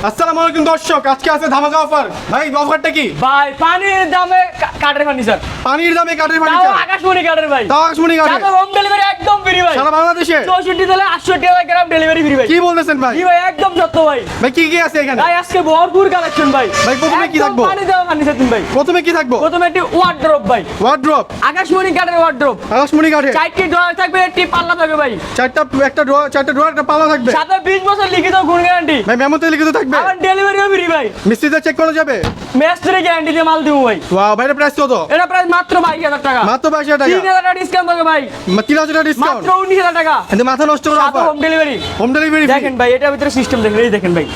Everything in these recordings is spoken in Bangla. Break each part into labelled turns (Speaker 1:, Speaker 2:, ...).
Speaker 1: আসসালামু আলাইকুম দর্শক আজকে আছে ধামাকা অফার। ভাই অফারটা কি?
Speaker 2: ভাই পানির দামে কা- কাঠের ফার্নিচার।
Speaker 1: পানির দামে কাঠের
Speaker 2: তাও
Speaker 1: ফার্নিচার?
Speaker 2: আকাশমণি কাঠের ভাই।
Speaker 1: তাও আকাশমণি কাঠের?
Speaker 2: সাথে হোম ডেলিভারি একদম ফ্রি ভাই।
Speaker 1: সারা বাংলাদেশে?
Speaker 2: চৌষট্টি তাহলে আটষট্টি টাকা গ্রাম ডেলিভারি ফ্রি ভাই।
Speaker 1: কি বলতেছেন ভাই?
Speaker 2: জি ভাই একদম সত্য ভাই।
Speaker 1: ভাই কি কি আছে এখানে?
Speaker 2: ভাই আজকে ভরপুর কালেকশন ভাই।
Speaker 1: ভাই, প্রথমে কি
Speaker 2: একদম
Speaker 1: থাকব?
Speaker 2: পানি দেওয়া ফার্নিচার দিন ভাই।
Speaker 1: প্রথমে কি থাকব?
Speaker 2: প্রথমে একটি ওয়ার্ড্রপ ভাই।
Speaker 1: ওয়ার্ড্রপ
Speaker 2: আকাশমণি কাঠের ওয়ার্ড্রপ
Speaker 1: আকাশমণি কাঠের?
Speaker 2: চারটি ড্রয়ার থাকবে একটি পাল্লা থাকবে ভাই।
Speaker 1: চারটা একটা ড্রয়ার চারটা ড্রয়ার একটা পাল্লা থাকবে?
Speaker 2: সাথে বিশ বছর লিখিত গুণ গ্যারান্টি
Speaker 1: ভাই মেমোতে লিখিত থাকবে?
Speaker 2: আবার হবে রে ভাই।
Speaker 1: মিস্ত্রিতে চেক করা যাবে?
Speaker 2: মিস্ত্রি গ্যারান্টি দিয়ে মাল দিব ভাই।
Speaker 1: ওয়াও ভাই প্রাইস কত?
Speaker 2: এটা প্রাইস মাত্র বাইশ হাজার টাকা।
Speaker 1: মাত্র বাইশ হাজার
Speaker 2: তিন
Speaker 1: টাকা
Speaker 2: হাজার টাকা ডিসকাউন্ট হবে ভাই।
Speaker 1: মা- তিন হাজার টাকা ডিসকাউন্ট
Speaker 2: মাত্র উনিশ হাজার টাকা।
Speaker 1: কিন্তু মাথা নষ্ট করা
Speaker 2: হোম ডেলিভারি
Speaker 1: হোম ডেলিভারি
Speaker 2: দেখেন ভাই এটা ভিতরে সিস্টেম দেখেন এই দেখেন ভাই।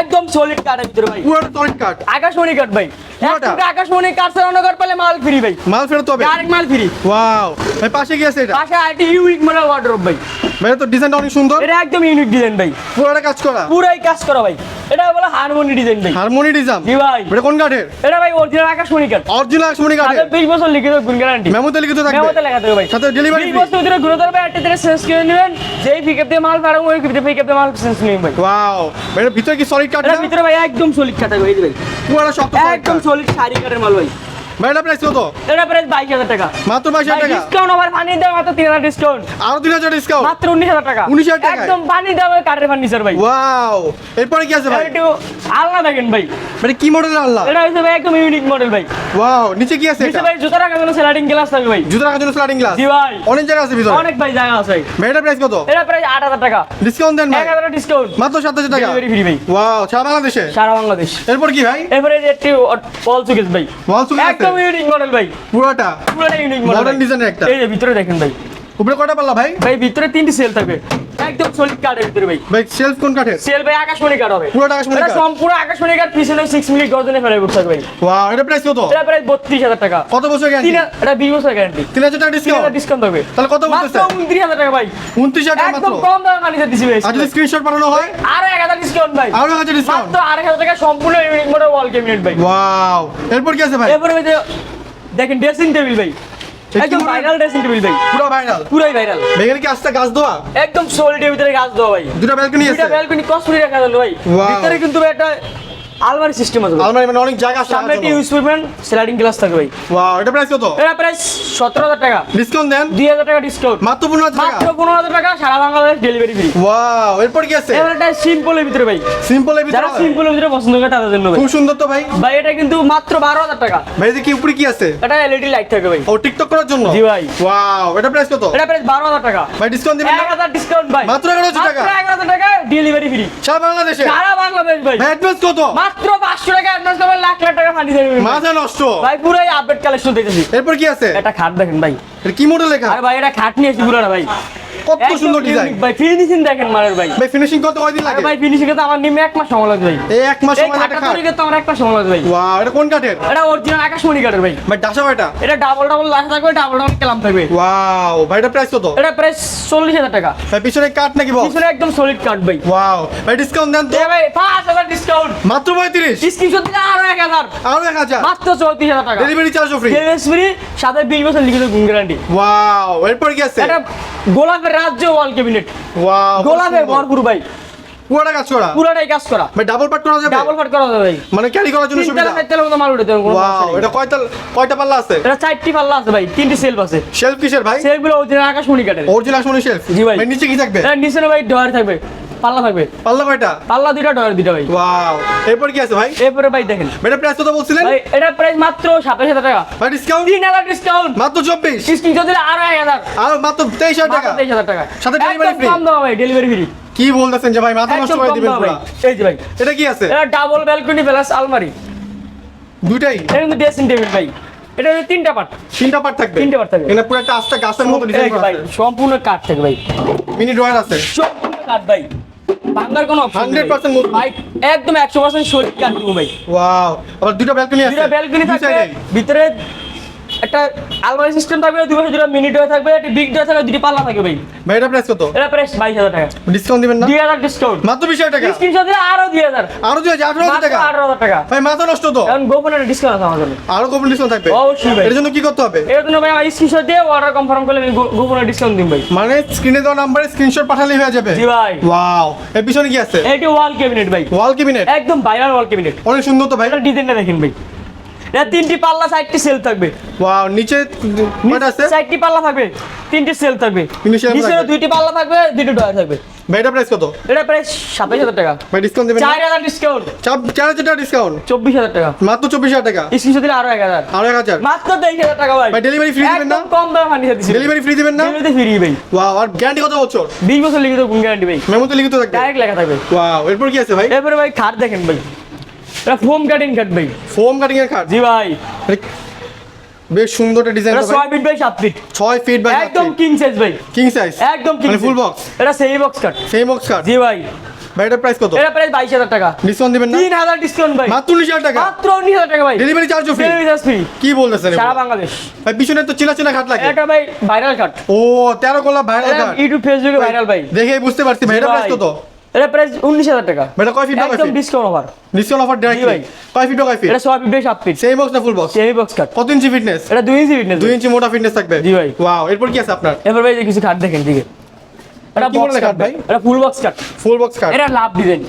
Speaker 2: একদম সলিড কাঠের ভিতরে ভাই।
Speaker 1: পুরো সলিড কাঠ
Speaker 2: আকাশমণি কাঠ ভাই। আকাশমণি কাঠ কাঠ পেলে মাল ফ্রি ভাই।
Speaker 1: মাল ফেরত হবে?
Speaker 2: ডাইরেক্ট মাল ফ্রি
Speaker 1: ওয়াও ভাই পাশে কি আছে এটা?
Speaker 2: পাশে আইটি ইউনিক মডেল ওয়ার্ড্রপ ভাই।
Speaker 1: ভাই তো ডিজাইনটা অনেক সুন্দর।
Speaker 2: এটা একদম ইউনিক ডিজাইন ভাই।
Speaker 1: পুরোটা কাজ করা?
Speaker 2: পুরাই কাজ করা ভাই। এটা বলে হারমোনি ডিজাইন ভাই।
Speaker 1: হারমোনি ডিজাইন
Speaker 2: জি ভাই।
Speaker 1: এটা কোন কাঠের
Speaker 2: এটা ভাই অরিজিনাল আকাশমণি কাঠ
Speaker 1: অরিজিনাল আকাশমণি কাঠের
Speaker 2: বিশ বছর লিখিত গুণ গ্যারান্টি
Speaker 1: মেমোতে লিখিত থাকবে।
Speaker 2: মেমোতে লেখা থাকবে ভাই।
Speaker 1: সাথে ডেলিভারি
Speaker 2: বিশ বছর ভিতরে ঘুরে ধরবে একটা থেকে শেষ করে নেবেন। যেই পিকআপ দিয়ে মাল পাঠাবো ওই পিকআপ দিয়ে মাল শেষ নেবেন ভাই।
Speaker 1: ওয়াও এর ভিতরে কি সলিড কাঠ
Speaker 2: কাটা ভিতরে ভাই একদম সলিড কাটা ভাই। এই
Speaker 1: পুরো শক্ত
Speaker 2: একদম। সলিড শাড়ি কাটার মাল ভাই
Speaker 1: ভাই প্রাইস কত?
Speaker 2: এটা প্রাইস বাইশ হাজার টাকা।
Speaker 1: মাত্র বাইশ হাজার টাকা?
Speaker 2: ডিসকাউন্ট আবার পানি দেওয়া মাত্র তিন হাজার ডিসকাউন্ট
Speaker 1: আরও তিন হাজার ডিসকাউন্ট
Speaker 2: মাত্র উনিশ হাজার টাকা।
Speaker 1: 19,000 টাকায়?
Speaker 2: একদম পানি দেওয়া কাঠের ফার্নিচার ভাই।
Speaker 1: ওয়াও এরপরে কি আছে ভাই?
Speaker 2: একটু আলনা দেখেন ভাই।
Speaker 1: মানে কি মডেলের আল্লাহ
Speaker 2: এটা হচ্ছে ভাই একদম ইউনিক মডেল ভাই।
Speaker 1: ওয়াও নিচে কি আছে
Speaker 2: নিচে ভাই জুতা রাখার জন্য স্লাইডিং গ্লাস থাকবে ভাই।
Speaker 1: জুতো রাখার জন্য স্লাইডিং গ্লাস
Speaker 2: জি ভাই।
Speaker 1: অনেক জায়গা আছে ভিতরে।
Speaker 2: অনেক ভাই জায়গা আছে।
Speaker 1: ভাই এটা প্রাইস কত?
Speaker 2: এটা প্রাইস আট হাজার টাকা।
Speaker 1: ডিসকাউন্ট দেন ভাই।
Speaker 2: এক হাজার ডিসকাউন্ট
Speaker 1: মাত্র সাত হাজার টাকা?
Speaker 2: ডেলিভারি ফ্রি ভাই।
Speaker 1: ওয়াও সারা বাংলাদেশে?
Speaker 2: সারা বাংলাদেশ।
Speaker 1: এরপর কি ভাই?
Speaker 2: এরপরে যে একটি ওয়াল সুকেস ভাই।
Speaker 1: ওয়াল সুকেস?
Speaker 2: একদম ইউনিক মডেল ভাই।
Speaker 1: পুরোটা?
Speaker 2: পুরোটা ইউনিক মডেল
Speaker 1: Modern ডিজাইনের একটা।
Speaker 2: এই যে ভিতরে দেখেন ভাই।
Speaker 1: উপরে কটা পাল্লা ভাই?
Speaker 2: ভাই ভিতরে তিনটি সেল থাকবে। একদম সলিড কাঠের ভিতরে ভাই।
Speaker 1: ভাই সেলফ কোন কাঠের?
Speaker 2: সেল ভাই আকাশমণি কাঠ হবে।
Speaker 1: পুরোটা আকাশমণি কাঠ?
Speaker 2: সম্পূর্ণ আকাশমণি কাঠ পিছনে সিক্স মিনিট গর্জনে ফেলে বসে ভাই।
Speaker 1: ওয়াও এটা প্রাইস কত?
Speaker 2: এটা প্রায় বত্রিশ হাজার টাকা।
Speaker 1: কত বছর গ্যারান্টি
Speaker 2: এটা বিশ বছর গ্যারান্টি
Speaker 1: তিন হাজার টাকা ডিসকাউন্ট
Speaker 2: ডিসকাউন্ট হবে।
Speaker 1: তাহলে কত
Speaker 2: মাত্র
Speaker 1: বলতেছে
Speaker 2: উনত্রিশ হাজার টাকা ভাই।
Speaker 1: উনত্রিশ হাজার টাকা মাত্র?
Speaker 2: একদম কম দামে মানি দিছি ভাই।
Speaker 1: আর যদি স্ক্রিনশট পাঠানো হয়?
Speaker 2: আরও এক হাজার ডিসকাউন্ট ভাই।
Speaker 1: আরও এক হাজার ডিসকাউন্ট
Speaker 2: মাত্র আড়াই হাজার টাকা সম্পূর্ণ ইউনিক মডেল ওয়াল ক্যাবিনেট ভাই।
Speaker 1: ওয়াও এরপর কি আছে ভাই?
Speaker 2: এরপরে দেখেন ড্রেসিং টেবিল ভাই। একদম? ভাইরাল ড্রেসিং টেবিল ভাই।
Speaker 1: পুরো ভাইরাল
Speaker 2: পুরাই ভাইরাল
Speaker 1: ভেঙে কি আস্তে গাছ দোয়া
Speaker 2: একদম সোলিডের ভিতরে গাছ দোয়া ভাই।
Speaker 1: দুটো ব্যালকনি আছে।
Speaker 2: দুটো ব্যালকনি কস্তুরি রাখা যাবে ভাই। ভিতরে কিন্তু একটা আলমারি সিস্টেম আছে
Speaker 1: আলমারি মানে অনেক জায়গা আছে
Speaker 2: সামনে একটি ইউজ করবেন স্লাইডিং গ্লাস থাকবে ভাই।
Speaker 1: ওয়াও এটা প্রাইস কত?
Speaker 2: এটা প্রাইস সতেরো হাজার টাকা।
Speaker 1: ডিসকাউন্ট দেন?
Speaker 2: দুই হাজার টাকা ডিসকাউন্ট
Speaker 1: মাত্র পনেরো হাজার টাকা?
Speaker 2: মাত্র পনেরো হাজার টাকা সারা বাংলাদেশ ডেলিভারি ফ্রি
Speaker 1: ওয়াও এরপর কি আছে?
Speaker 2: এবার এটা সিম্পলের ভিতরে ভাই।
Speaker 1: সিম্পল এর
Speaker 2: যারা
Speaker 1: ভিতরে
Speaker 2: সিম্পলের ভিতরে পছন্দ করে তাদের জন্য ভাই।
Speaker 1: খুব সুন্দর তো ভাই।
Speaker 2: ভাই এটা কিন্তু মাত্র বারো হাজার টাকা।
Speaker 1: ভাই দেখি উপরে কি আছে?
Speaker 2: এটা এলইডি লাইট থাকবে ভাই।
Speaker 1: ও টিকটক করার জন্য?
Speaker 2: জি ভাই।
Speaker 1: ওয়াও এটা প্রাইস কত?
Speaker 2: এটা প্রাইস বারো হাজার টাকা।
Speaker 1: ভাই ডিসকাউন্ট দিবেন
Speaker 2: এক হাজার ডিসকাউন্ট ভাই।
Speaker 1: মাত্র 11,000 টাকা?
Speaker 2: মাত্র এক হাজার টাকা ডেলিভারি ফ্রি
Speaker 1: সারা বাংলাদেশে?
Speaker 2: সারা বাংলাদেশ ভাই।
Speaker 1: ভাই অ্যাডভান্স কত?
Speaker 2: মাত্র পাঁচশো টাকা অ্যাডভান্স করবেন লাখ লাখ টাকা ফান্ডি দেবে
Speaker 1: মাথা নষ্ট?
Speaker 2: ভাই পুরাই আপডেট কালেকশন দেখেছি
Speaker 1: এরপর কি আছে?
Speaker 2: এটা খাট দেখেন ভাই।
Speaker 1: কি মডেল লেখা
Speaker 2: আরে ভাই এটা খাট নিয়ে এসেছি পুরাটা ভাই।
Speaker 1: কত সুন্দর ডিজাইন
Speaker 2: ভাই ফিনিশিং দেখেন মারের ভাই।
Speaker 1: ভাই ফিনিশিং কত কয়দিন লাগে?
Speaker 2: ভাই ফিনিশিং তো আমার নিমে এক মাস সময় লাগবে ভাই।
Speaker 1: এই এক মাস সময় লাগে
Speaker 2: তৈরি করতে আমার এক মাস সময় লাগবে ভাই।
Speaker 1: ওয়াও এটা কোন কাঠের?
Speaker 2: এটা অরিজিনাল আকাশমণি কাঠের ভাই।
Speaker 1: ভাই ডাসা ভাইটা
Speaker 2: এটা ডাবল ডাবল লাখ থাকবে ডাবল ডাবল কেলাম থাকবে।
Speaker 1: ওয়াও ভাই এটা প্রাইস কত?
Speaker 2: এটা প্রাইস চল্লিশ হাজার টাকা।
Speaker 1: ভাই পিছনে কাঠ নাকি বল
Speaker 2: পিছনে একদম সলিড কাঠ ভাই।
Speaker 1: ওয়াও ভাই ডিসকাউন্ট দেন তো।
Speaker 2: ভাই পাঁচ হাজার ডিসকাউন্ট
Speaker 1: মাত্র পঁয়ত্রিশ?
Speaker 2: স্ক্রিনশট দিলে আরও এক হাজার।
Speaker 1: আরও এক হাজার?
Speaker 2: মাত্র চৌত্রিশ হাজার টাকা।
Speaker 1: ডেলিভারি চার্জও ফ্রি
Speaker 2: ডেলিভারি ফ্রি সাথে বিশ বছর লিখিত গুণ গ্যারান্টি
Speaker 1: ওয়াও এরপর কি আছে?
Speaker 2: এটা গোলাপের রাজ্য ওয়াল ক্যাবিনেট।
Speaker 1: ওয়াও
Speaker 2: গোলাপে ভরপুর ভাই।
Speaker 1: পুরোটা কাজ করা?
Speaker 2: পুরোটাই কাজ করা।
Speaker 1: ভাই ডাবল পার্ট করা যাবে?
Speaker 2: ডাবল পার্ট করা যাবে ভাই।
Speaker 1: মানে ক্যারি করার জন্য সুবিধা?
Speaker 2: মতো মাল উঠে কোনো
Speaker 1: ওয়াও এটা কয়টা কয়টা পাল্লা আছে?
Speaker 2: এটা চারটি পাল্লা আছে ভাই তিনটি সেলফ আছে।
Speaker 1: সেলফ কিসের ভাই?
Speaker 2: সেলফগুলো অরিজিনাল আকাশমণি কাটে
Speaker 1: অরিজিনাল আকাশমণি সেলফ
Speaker 2: জি ভাই।
Speaker 1: নিচে কি থাকবে?
Speaker 2: নিচে নিচে ভাই ডয়ার থাকবে। পাল্লা থাকবে
Speaker 1: পাল্লা কয়টা?
Speaker 2: পাল্লা দুইটা ডয়ার দুইটা ভাই।
Speaker 1: ওয়াও। এরপর কি আছে ভাই?
Speaker 2: এরপরে ভাই দেখেন।
Speaker 1: এটা প্রাইস কত বলছিলেন?
Speaker 2: ভাই এটা প্রাইস মাত্র সাতাশ হাজার টাকা।
Speaker 1: ভাই ডিসকাউন্ট
Speaker 2: তিন হাজার ডিসকাউন্ট
Speaker 1: মাত্র চব্বিশ?
Speaker 2: স্ক্রিনশট দিলে আরও এক হাজার।
Speaker 1: আর মাত্র তেইশ হাজার টাকা?
Speaker 2: মাত্র তেইশ হাজার টাকা।
Speaker 1: সাথে delivery
Speaker 2: একদম কম দাম ভাই ডেলিভারি ফ্রি
Speaker 1: কি বলতেছেন যে ভাই মাথা নষ্ট করে দিবেন পুরা।
Speaker 2: এই যে ভাই।
Speaker 1: এটা কি আছে?
Speaker 2: এটা ডাবল ব্যালকনি প্লাস আলমারি।
Speaker 1: দুইটাই?
Speaker 2: এটা কিন্তু ড্রেসিং টেবিল ভাই। এটা তিনটা পার্ট
Speaker 1: তিনটা পার্ট থাকবে?
Speaker 2: তিনটা part থাকবে।
Speaker 1: এখানে পুরো একটা আস্তে গাছের মতো ডিজাইন করা
Speaker 2: ভাই সম্পূর্ণ কাঠ থাকবে ভাই।
Speaker 1: মিনি ড্রয়ার আছে।
Speaker 2: সম্পূর্ণ কাঠ ভাই। ভাঙার কোনো অপশন
Speaker 1: 100% মজবুত।
Speaker 2: ভাই একদম একশো পার্সেন্ট শরীর কাঠ দেবো ভাই
Speaker 1: ওয়াও আবার দুটো ব্যালকনি আছে
Speaker 2: দুটো ব্যালকনি
Speaker 1: এ।
Speaker 2: ভিতরে একটা আলমারি সিস্টেম থাকবে দুই পাশে দুটো মিনি ডোর থাকবে একটা বিগ ডোর থাকবে দুটি পাল্লা থাকবে ভাই।
Speaker 1: ভাই এটা প্রাইস কত?
Speaker 2: এটা প্রাইস বাইশ হাজার টাকা।
Speaker 1: ডিসকাউন্ট দিবেন না?
Speaker 2: দুই হাজার ডিসকাউন্ট
Speaker 1: মাত্র বিশ হাজার টাকা?
Speaker 2: স্ক্রিনশট দিলে আরও দুই হাজার।
Speaker 1: আরও দুই হাজার আঠারো হাজার
Speaker 2: মাত্র
Speaker 1: টাকা?
Speaker 2: আঠারো হাজার টাকা।
Speaker 1: ভাই মাথা নষ্ট তো?
Speaker 2: এখন গোপনে ডিসকাউন্ট আছে জন্য।
Speaker 1: আরও কম ডিসকাউন্ট থাকবে?
Speaker 2: অবশ্যই ভাই।
Speaker 1: এর জন্য কি করতে হবে?
Speaker 2: এর জন্য ভাই আমার স্ক্রিনশট দিয়ে অর্ডার কনফার্ম করলে আমি গোপনে ডিসকাউন্ট দিন ভাই।
Speaker 1: মানে স্ক্রিনে দেওয়া নাম্বারে স্ক্রিনশট পাঠালেই হয়ে যাবে?
Speaker 2: জি ভাই।
Speaker 1: ওয়াও এর পিছনে কি আছে?
Speaker 2: এইটি ওয়াল ক্যাবিনেট ভাই।
Speaker 1: ওয়াল ক্যাবিনেট
Speaker 2: একদম ভাইরাল ওয়াল ক্যাবিনেট
Speaker 1: অনেক সুন্দর তো ভাই।
Speaker 2: এটা ডিজাইনটা দেখেন ভাই। এটা তিনটি পাল্লা সাইডটি সেল থাকবে।
Speaker 1: ওয়াও নিচে কয়টা আছে?
Speaker 2: চারটি পাল্লা থাকবে তিনটি সেল থাকবে। নিচে দুইটি পাল্লা থাকবে দুইটি ডয়ার থাকবে।
Speaker 1: ভাই প্রাইস কত?
Speaker 2: এটা প্রাইস সাতাইশ হাজার টাকা।
Speaker 1: ভাই ডিসকাউন্ট দেবেন
Speaker 2: চার হাজার ডিসকাউন্ট
Speaker 1: চার চার হাজার টাকা ডিসকাউন্ট
Speaker 2: চব্বিশ হাজার টাকা।
Speaker 1: মাত্র চব্বিশ হাজার টাকা?
Speaker 2: স্ক্রিনশট দিলে আরও এক হাজার।
Speaker 1: আরও এক হাজার?
Speaker 2: মাত্র তেইশ হাজার টাকা ভাই।
Speaker 1: ভাই ডেলিভারি ফ্রি দিবেন না?
Speaker 2: কম দামে দিচ্ছি।
Speaker 1: ডেলিভারি ফ্রি দিবেন না?
Speaker 2: ডেলিভারিতে ফ্রি ভাই
Speaker 1: ওয়াও আর গ্যারান্টি কত বছর?
Speaker 2: বিশ বছর লিখিত গুণ গ্যারান্টি ভাই
Speaker 1: লিখিত থাকবে?
Speaker 2: ডাইরেক্ট লেখা থাকবে।
Speaker 1: ওয়াও এরপর কি আছে ভাই?
Speaker 2: এরপরে ভাই খাট দেখেন ভাই। এটা ফোম কাটিং খাট ভাই।
Speaker 1: ফোম কাটিং এর খাট
Speaker 2: জি ভাই।
Speaker 1: বেশ সুন্দর একটা ডিজাইন
Speaker 2: এটা ছয় ফিট বাই সাত ফিট
Speaker 1: ছয় ফিট বাই
Speaker 2: একদম কিং সাইজ ভাই।
Speaker 1: কিং সাইজ
Speaker 2: একদম কিং
Speaker 1: মানে full box?
Speaker 2: এটা সেই box cut.
Speaker 1: Same box cut?
Speaker 2: জি ভাই।
Speaker 1: ভাই এটার প্রাইস কত?
Speaker 2: এটা প্রাইস বাইশ হাজার টাকা।
Speaker 1: ডিসকাউন্ট দিবেন না?
Speaker 2: তিন হাজার ডিসকাউন্ট ভাই।
Speaker 1: মাত্র উনিশ হাজার টাকা?
Speaker 2: মাত্র উনিশ হাজার টাকা ভাই।
Speaker 1: ডেলিভারি চার্জও ফ্রি
Speaker 2: ডেলিভারি চার্জ ফ্রি
Speaker 1: কি বলতেছেন
Speaker 2: সারা বাংলাদেশ।
Speaker 1: ভাই পিছনে তো চিনা চিনা খাট লাগে।
Speaker 2: এটা ভাই ভাইরাল কাট
Speaker 1: ও তেরো গোলা ভাইরাল
Speaker 2: এটা
Speaker 1: খাট
Speaker 2: ইউটিউব ফেসবুকে ভাইরাল ভাই
Speaker 1: দেখে বুঝতে পারছি ভাই এটা প্রাইস কত?
Speaker 2: এটা প্রাইস উনিশ হাজার টাকা।
Speaker 1: এটা কয় ফিট
Speaker 2: একদম discount offer
Speaker 1: discount offer direct
Speaker 2: ভাই।
Speaker 1: কয় ফিট কয় ফিট
Speaker 2: এটা ছয় ফিট বেশ সাত ফিট
Speaker 1: সেম বক্স না full box
Speaker 2: semi box cut
Speaker 1: কত ইঞ্চি ফিটনেস
Speaker 2: এটা দুই ইঞ্চি ফিটনেস
Speaker 1: দুই ইঞ্চি মোটা ফিটনেস থাকবে?
Speaker 2: জি ভাই।
Speaker 1: ওয়াও এরপর কি আছে আপনার?
Speaker 2: এবার ভাই যে কিছু কাট দেখেন দিকে। এটা বক্স কাট
Speaker 1: ভাই?
Speaker 2: এটা full box cut
Speaker 1: full box cut
Speaker 2: এটা লাভ ডিজাইন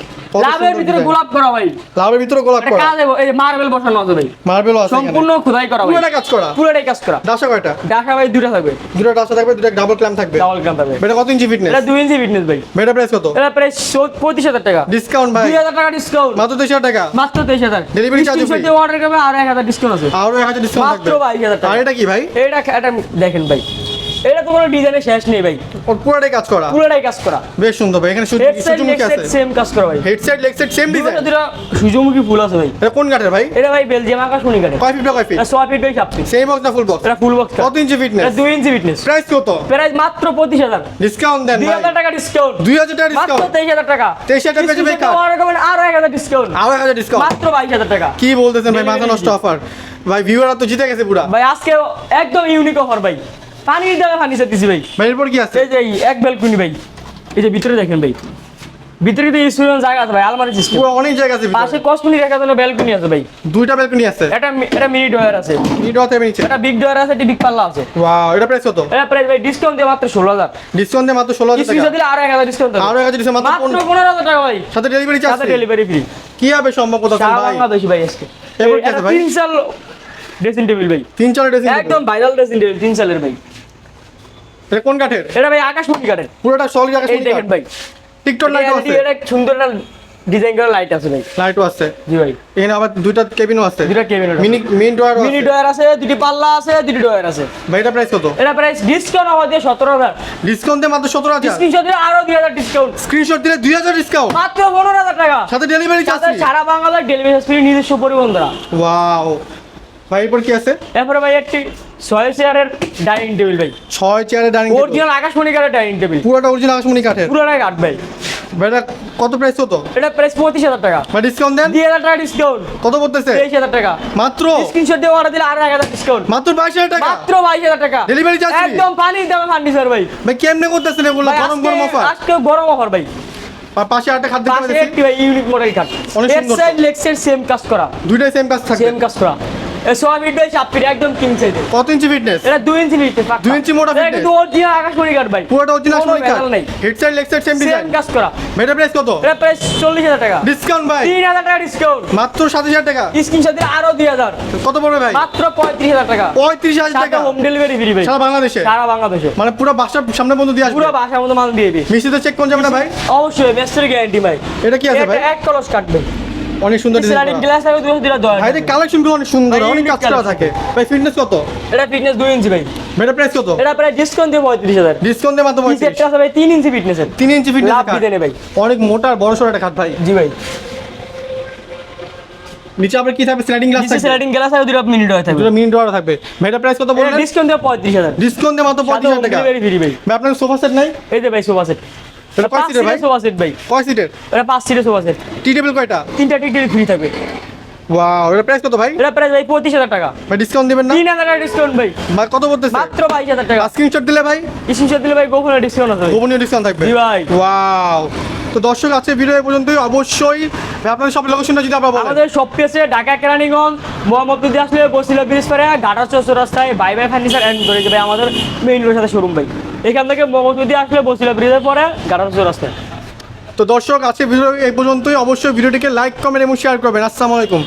Speaker 2: লাভের ভিতরে গোলাপ করা ভাই।
Speaker 1: লাভের ভিতরে গোলাপ করা।
Speaker 2: কাজ এই মার্বেল বসানো আছে ভাই।
Speaker 1: মার্বেলও আছে
Speaker 2: সম্পূর্ণ খোদাই করা
Speaker 1: পুরোটা কাজ করা।
Speaker 2: পুরোটাই কাজ করা।
Speaker 1: ডাসা কয়টা?
Speaker 2: ডাকা ভাই দুটো থাকবে।
Speaker 1: দুটো ডাসা থাকবে দুটো ডাবল ক্ল্যাম্প থাকবে।
Speaker 2: ডাবল গ্রাম থাকবে।
Speaker 1: এটা কত ইঞ্চি ফিটনেস
Speaker 2: এটা দুই ইঞ্চি ফিটনেস ভাই।
Speaker 1: এটা প্রাইস কত?
Speaker 2: এটা প্রাইস পঁয়ত্রিশ হাজার টাকা।
Speaker 1: ডিসকাউন্ট ভাই।
Speaker 2: দুই হাজার টাকা ডিসকাউন্ট
Speaker 1: মাত্র তেইশ হাজার টাকা?
Speaker 2: মাত্র তেইশ হাজার।
Speaker 1: Delivery charge
Speaker 2: Screenshot অর্ডার করবে আর এক হাজার ডিসকাউন্ট আছে।
Speaker 1: আরও এক হাজার ডিসকাউন্ট
Speaker 2: মাত্র
Speaker 1: থাকবে।
Speaker 2: বাইশ হাজার টাকা।
Speaker 1: আর এটা কি ভাই?
Speaker 2: এটা এটা দেখেন ভাই। এটা তো কোনো ডিজাইনের শেষ নেই ভাই।
Speaker 1: ওর পুরোটাই কাজ করা?
Speaker 2: পুরোটাই কাজ করা।
Speaker 1: বেশ সুন্দর ভাই এখানে সূর্যমুখী আছে।
Speaker 2: সেম কাজ করা ভাই।
Speaker 1: Head side leg side same design
Speaker 2: দুটো সূর্যমুখী ফুল আছে ভাই।
Speaker 1: এটা কোন কাঠের ভাই?
Speaker 2: এটা ভাই বেলজিয়াম আকাশ মনি কাটে
Speaker 1: কয় ফিট কয় ফিট
Speaker 2: এটা ছয় ফিট বাই সাত ফিট
Speaker 1: সেম বক্স না ফুল বক্স
Speaker 2: এটা ফুল বক্স
Speaker 1: কত ইঞ্চি ফিটনেস
Speaker 2: এটা দুই ইঞ্চি ফিটনেস
Speaker 1: প্রাইস কত?
Speaker 2: প্রাইস মাত্র পঁচিশ হাজার।
Speaker 1: ডিসকাউন্ট দেন ভাই।
Speaker 2: হাজার টাকা ডিসকাউন্ট
Speaker 1: দুই হাজার টাকা ডিসকাউন্ট
Speaker 2: তেইশ হাজার টাকা।
Speaker 1: তেইশ হাজার টাকা পেয়ে যাবে
Speaker 2: order আরও এক হাজার ডিসকাউন্ট
Speaker 1: আরও এক হাজার ডিসকাউন্ট
Speaker 2: মাত্র বাইশ হাজার টাকা।
Speaker 1: কি বলতেছেন ভাই মাথা নষ্ট অফার ভাই ভিউয়াররা তো জিতে গেছে পুরা।
Speaker 2: ভাই আজকে একদম ইউনিক অফার ভাই। পানির দামে ফার্নিচার দিছি ভাই।
Speaker 1: ভাই এরপর কি আছে?
Speaker 2: এই যে এক বেলকুনি ভাই এই যে ভিতরে দেখেন ভাই। ভিতরে তো স্টুডেন্ট জায়গা আছে ভাই আলমারি সিস্টেম
Speaker 1: পুরো অনেক জায়গা আছে।
Speaker 2: পাশে কসমেটিক রাখার জন্য বেলকুনি আছে ভাই।
Speaker 1: দুইটা ব্যালকনি আছে।
Speaker 2: এটা এটা মিনি ডয়ার আছে।
Speaker 1: এটা হতে নিচে
Speaker 2: এটা বিগ ডয়ার আছে এটা বিগ পাল্লা আছে।
Speaker 1: ওয়াও এটা প্রাইস কত?
Speaker 2: এটা প্রাইস ভাই ডিসকাউন্ট দিয়ে মাত্র ষোলো হাজার।
Speaker 1: ডিসকাউন্ট দিয়ে মাত্র ষোলো হাজার
Speaker 2: স্ক্রিনশট
Speaker 1: টাকা।
Speaker 2: দিলে আরও এক হাজার ডিসকাউন্ট
Speaker 1: আরও এক হাজার ডিসকাউন্ট মাত্র
Speaker 2: মাত্র
Speaker 1: পনেরো-
Speaker 2: পনেরো হাজার টাকা ভাই।
Speaker 1: সাথে ডেলিভারি চার্জ
Speaker 2: সাথে ডেলিভারি ফ্রি
Speaker 1: কি হবে সম্ভব কথা ভাই?
Speaker 2: বাংলাদেশি ভাই আজকে।
Speaker 1: এবার কি আছে ভাই?
Speaker 2: তিন সাল ড্রেসিং টেবিল ভাই।
Speaker 1: তিন চার ড্রেসিং
Speaker 2: একদম ভাইরাল ড্রেসিং টেবিল তিন সালের ভাই।
Speaker 1: এটা কোন কাঠের?
Speaker 2: এটা ভাই আকাশমণি কাটের
Speaker 1: পুরোটা সলিড আকাশ
Speaker 2: এই দেখেন ভাই।
Speaker 1: টিকটক লাইটও আছে।
Speaker 2: এটা সুন্দর একটা ডিজাইন করা লাইট আছে ভাই।
Speaker 1: লাইটও আছে।
Speaker 2: জি ভাই।
Speaker 1: এখানে আবার দুইটা কেবিনও আছে।
Speaker 2: দুটা cabin
Speaker 1: mini main door
Speaker 2: mini drawer আছে। দুটি পাল্লা আছে দুটি ডয়ার আছে।
Speaker 1: ভাই এটা প্রাইস কত?
Speaker 2: এটা প্রাইস ডিসকাউন্ট সতেরো হাজার।
Speaker 1: ডিসকাউন্ট দিয়ে মাত্র সতেরো হাজার?
Speaker 2: স্ক্রিনশট দিয়ে আরও দুই হাজার ডিসকাউন্ট
Speaker 1: স্ক্রিনশট দিলে দুই হাজার ডিসকাউন্ট
Speaker 2: মাত্র পনেরো হাজার টাকা।
Speaker 1: সাথে ডেলিভারি চার্জ
Speaker 2: সারা বাংলার ডেলিভারি ফ্রি নিজস্ব পরিবহন দ্বারা।
Speaker 1: ওয়াও ভাই এরপর কি আছে?
Speaker 2: এরপরে ভাই একটি ছয় চেয়ারের ডাইনিং টেবিল ভাই।
Speaker 1: ছয় চেয়ারে ডাইনিং
Speaker 2: অরিজিনাল আকাশমণি কাঠের ডাইনিং টেবিল।
Speaker 1: পুরোটা অরিজিনাল আকাশমণি কাঠের
Speaker 2: পুরোটাই কাঠ ভাই।
Speaker 1: এটা কত প্রাইস কত
Speaker 2: এটা প্রাইস পঁচিশ হাজার টাকা।
Speaker 1: ভাই ডিসকাউন্ট দেন।
Speaker 2: দুই হাজার টাকা ডিসকাউন্ট
Speaker 1: কত বলতেছে
Speaker 2: তেইশ হাজার টাকা।
Speaker 1: মাত্র?
Speaker 2: স্ক্রিনশট দিয়ে অর্ডার দিলে আরও এক হাজার ডিসকাউন্ট
Speaker 1: মাত্র বাইশ হাজার টাকা?
Speaker 2: মাত্র বাইশ হাজার টাকা।
Speaker 1: Charge free?
Speaker 2: একদম পানির দামে ফার্নিচার ভাই।
Speaker 1: ভাই কেমনে করতেছেন এগুলো? গরম গরম অফার
Speaker 2: আজকে গরম অফার ভাই।
Speaker 1: পাশে আরেকটা খাদ্য
Speaker 2: পাশে একটি ভাই ইউনিক মডেল কাট
Speaker 1: অনেক সুন্দর।
Speaker 2: লেগ সাইড সেম কাজ করা।
Speaker 1: দুইটাই সেম কাজ থাকবে।
Speaker 2: সেম কাজ করা। সোয়া ফিট বাই সাত ফিট একদম কিং সাইজে
Speaker 1: কত ইঞ্চি ফিটনেস
Speaker 2: এটা দুই ইঞ্চি নিতে
Speaker 1: দুই ইঞ্চি মোটা
Speaker 2: এটা অরিজিনাল আকাশমণি কাঠ ভাই।
Speaker 1: পুরোটা অরিজিনাল
Speaker 2: কোনো
Speaker 1: আকাশমণি কাঠ।
Speaker 2: ভেজাল নেই।
Speaker 1: Head side leg side same
Speaker 2: same কাজ করা।
Speaker 1: এটা প্রাইস কত?
Speaker 2: এটা প্রাইস চল্লিশ হাজার টাকা।
Speaker 1: ডিসকাউন্ট ভাই।
Speaker 2: টাকা ডিসকাউন্ট
Speaker 1: মাত্র সাতাশ হাজার টাকা।
Speaker 2: স্ক্রিনশট দিলে আরও দুই হাজার।
Speaker 1: কত পড়বে ভাই?
Speaker 2: মাত্র পঁয়ত্রিশ হাজার টাকা।
Speaker 1: পঁয়ত্রিশ হাজার
Speaker 2: সাথে
Speaker 1: টাকা।
Speaker 2: হোম ডেলিভারি ফ্রি ভাই।
Speaker 1: সারা বাংলাদেশে?
Speaker 2: সারা বাংলাদেশে।
Speaker 1: মানে পুরো বাসার সামনে বন্ধু দিয়ে আসবে।
Speaker 2: পুরো বাসার মতো মাল দিয়ে দিই
Speaker 1: মিষ্টিতে চেক কোন যাবে না ভাই?
Speaker 2: অবশ্যই মেস্টার গ্যারান্টি ভাই।
Speaker 1: এটা কি আছে ভাই?
Speaker 2: এক কলস কাটবে
Speaker 1: অনেক সুন্দর ডিজাইন
Speaker 2: স্লাইডিং গ্লাস দিলা দশ।
Speaker 1: ভাই কালেকশনগুলো অনেক সুন্দর অনেক কাজ করা থাকে। ভাই ফিটনেস কত?
Speaker 2: এটা ফিটনেস দুই ইঞ্চি ভাই।
Speaker 1: এটা প্রাইস কত?
Speaker 2: এটা প্রায় ডিসকাউন্ট দিয়ে পঁয়ত্রিশ হাজার।
Speaker 1: ডিসকাউন্ট দিয়ে মাত্র
Speaker 2: টি
Speaker 1: পঁয়ত্রিশ।
Speaker 2: সেটটা আছে ভাই তিন ইঞ্চি ফিটনেসের
Speaker 1: তিন ইঞ্চি ফিটনেস
Speaker 2: লাভ ডিজাইনে ভাই।
Speaker 1: অনেক মোটা আর বড় সড়ো একটা খাট ভাই।
Speaker 2: জি ভাই।
Speaker 1: নিচে আবার কি থাকবে? স্লাইডিং গ্লাস থাকবে।
Speaker 2: স্লাইডিং গ্লাস আছে দুটো মিনিট হয়ে থাকবে।
Speaker 1: দুটো মিনি ডোর থাকবে। ভাই প্রাইস কত বললেন?
Speaker 2: ডিসকাউন্ট দিয়ে পঁয়ত্রিশ হাজার।
Speaker 1: ডিসকাউন্ট দিয়ে মাত্র পঁয়ত্রিশ হাজার টাকা।
Speaker 2: ভাই।
Speaker 1: আপনার সোফা সেট নাই?
Speaker 2: এই যে ভাই সোফা সেট
Speaker 1: এটা কয়
Speaker 2: পাঁচ
Speaker 1: সিটের ভাই?
Speaker 2: সিটের সোফা সেট ভাই
Speaker 1: কয় সিটের
Speaker 2: এটা পাঁচ সিটের সোফা সেট
Speaker 1: টি টেবিল কয়টা?
Speaker 2: তিনটা টিকিট ফ্রি থাকবে।
Speaker 1: ওয়াও এটা প্রাইস কত ভাই?
Speaker 2: এটা প্রাইস ভাই পঁচিশ হাজার টাকা।
Speaker 1: ভাই ডিসকাউন্ট দিবেন না?
Speaker 2: টাকা ডিসকাউন্ট ভাই।
Speaker 1: ভাই কত
Speaker 2: মাত্র টাকা।
Speaker 1: স্ক্রিনশট দিলে ভাই?
Speaker 2: স্ক্রিনশট দিলে ভাই ডিসকাউন্ট আছে।
Speaker 1: গোপনীয় ডিসকাউন্ট থাকবে।
Speaker 2: জি ভাই।
Speaker 1: ওয়াও তো দর্শক আছে ভিডিও পর্যন্তই। অবশ্যই আপনাদের সব লোকেশনটা যদি আপনারা বলেন।
Speaker 2: আমাদের সব পেছে ঢাকা কেরানীগঞ্জ মোহাম্মদপুর আসলে বসিলা ব্রিজ পারে ঘাটা চৌচুর রাস্তায় বাই বাই ফার্নিচার এন্ড করে ভাই আমাদের মেইন রোডের সাথে শোরুম ভাই। এখান থেকে মোহাম্মদ দিয়ে আসলে বসিলা ব্রিজের পরে, গাড়ার রাস্তায়
Speaker 1: তো দর্শক আজকে ভিডিও এই পর্যন্তই। অবশ্যই ভিডিওটিকে লাইক কমেন্ট এবং শেয়ার করবেন। আসসালামু আলাইকুম।